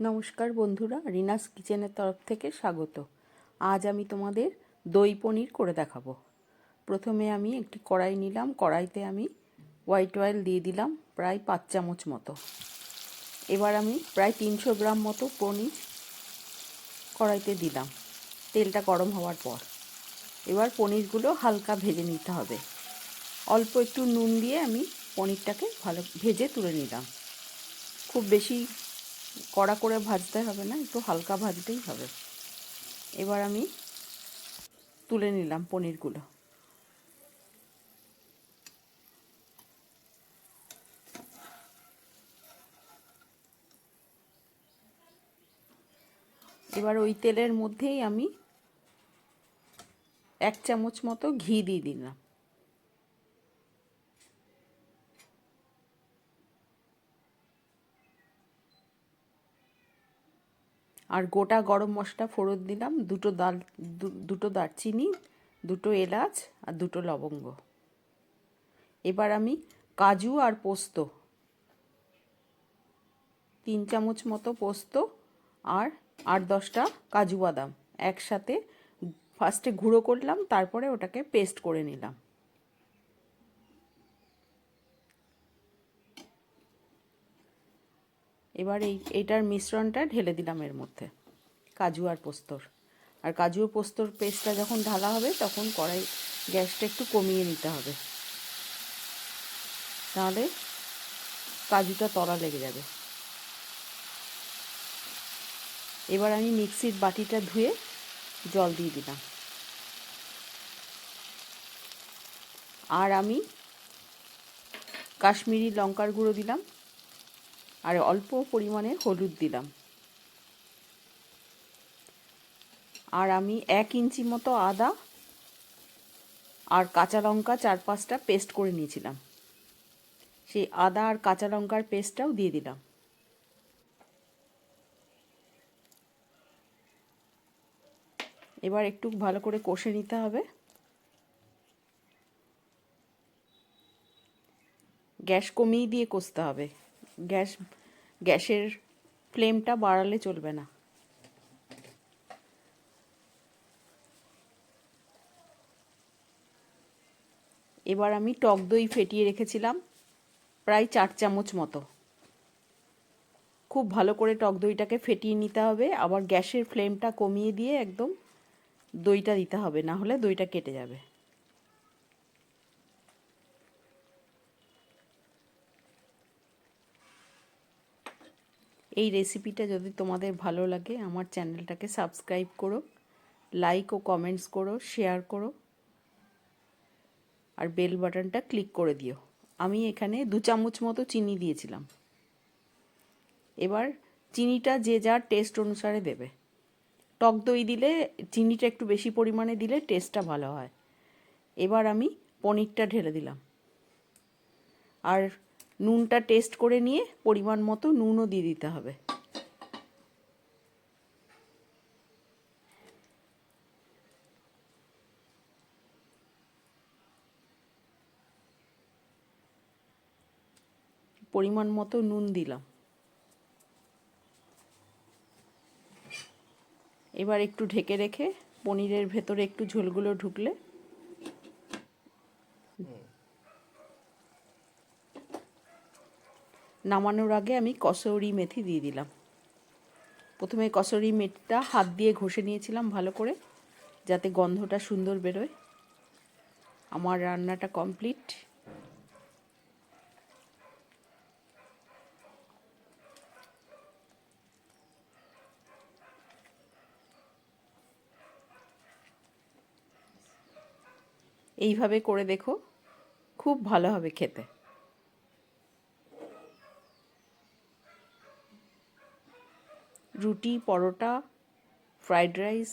নমস্কার বন্ধুরা, রিনাস কিচেনের তরফ থেকে স্বাগত। আজ আমি তোমাদের দই পনির করে দেখাবো। প্রথমে আমি একটি কড়াই নিলাম, কড়াইতে আমি হোয়াইট অয়েল দিয়ে দিলাম প্রায় পাঁচ চামচ মতো। এবার আমি প্রায় তিনশো গ্রাম মতো পনির কড়াইতে দিলাম, তেলটা গরম হওয়ার পর। এবার পনিরগুলো হালকা ভেজে নিতে হবে। অল্প একটু নুন দিয়ে আমি পনিরটাকে ভালো ভেজে তুলে নিলাম। খুব বেশি কড়া করে ভাজতে হবে না, একটু হালকা ভাজতেই হবে। এবার আমি তুলে নিলাম পনিরগুলো। এবার ওই তেলের মধ্যেই আমি এক চামচ মতো ঘি দিয়ে দিলাম। আর গোটা গরম মশলা ফোড়ন দিলাম, দুটো দাল দুটো দারচিনি, দুটো এলাচ আর দুটো লবঙ্গ। এবার আমি কাজু আর পোস্ত, তিন চামচ মতো পোস্ত আর আট দশটা কাজু বাদাম একসাথে ফার্স্টে গুঁড়ো করলাম, তারপরে ওটাকে পেস্ট করে নিলাম। এবার এই এইটার মিশ্রণটা ঢেলে দিলাম এর মধ্যে। কাজু আর পোস্তর। আর কাজু পোস্তর পেস্টটা যখন ঢালা হবে, তখন কড়াই গ্যাসটা একটু কমিয়ে নিতে হবে। তাহলে কাজুটা তলা লেগে যাবে। এবার আমি মিক্সির বাটিটা ধুয়ে জল দিয়ে দিলাম। আর আমি কাশ্মীরি লঙ্কার গুঁড়ো দিলাম। আর অল্প পরিমাণে হলুদ দিলাম। আর আমি এক ইঞ্চি মতো আদা আর কাঁচা লঙ্কা চার পাঁচটা পেস্ট করে নিয়েছিলাম। সেই আদা আর কাঁচা লঙ্কার পেস্টটাও দিয়ে দিলাম। এবার একটু ভালো করে কষে নিতে হবে। গ্যাস কমিয়ে দিয়ে কষতে হবে। গ্যাস, গ্যাসের ফ্লেমটা বাড়ালে চলবে না। এবার আমি টক দই ফেটিয়ে রেখেছিলাম প্রায় চার চামচ মতো। খুব ভালো করে টক দইটাকে ফেটিয়ে নিতে হবে, আবার গ্যাসের ফ্লেমটা কমিয়ে দিয়ে একদম দইটা দিতে হবে, না হলে দইটা কেটে যাবে। এই রেসিপিটা যদি তোমাদের ভালো লাগে, আমার চ্যানেলটাকে সাবস্ক্রাইব করো লাইক ও কমেন্টস করো শেয়ার করো, আর বেল বাটনটা ক্লিক করে দিও। আমি এখানে দু চামচ মতো চিনি দিয়েছিলাম। এবার চিনিটা যে যার টেস্ট অনুসারে দেবে। টক দই দিলে চিনিটা একটু বেশি পরিমাণে দিলে টেস্টটা ভালো হয়। এবার আমি পনিরটা ঢেলে দিলাম। আর নুনটা টেস্ট করে নিয়ে পরিমাণ মতো নুনও দিয়ে দিতে হবে। পরিমাণ মতো নুন দিলাম। এবার একটু ঢেকে রেখে পনিরের ভেতরে একটু ঝোলগুলো ঢুকলে নামানোর আগে আমি কসৌরি মেথি দিয়ে দিলাম। প্রথমে কসৌরি মেথিটা হাত দিয়ে ঘষে নিয়েছিলাম ভালো করে, যাতে গন্ধটা সুন্দর বেরোয়। আমার রান্নাটা কমপ্লিট। এইভাবে করে দেখো, খুব ভালো হবে খেতে। রুটি পরোটা ফ্রাইড রাইস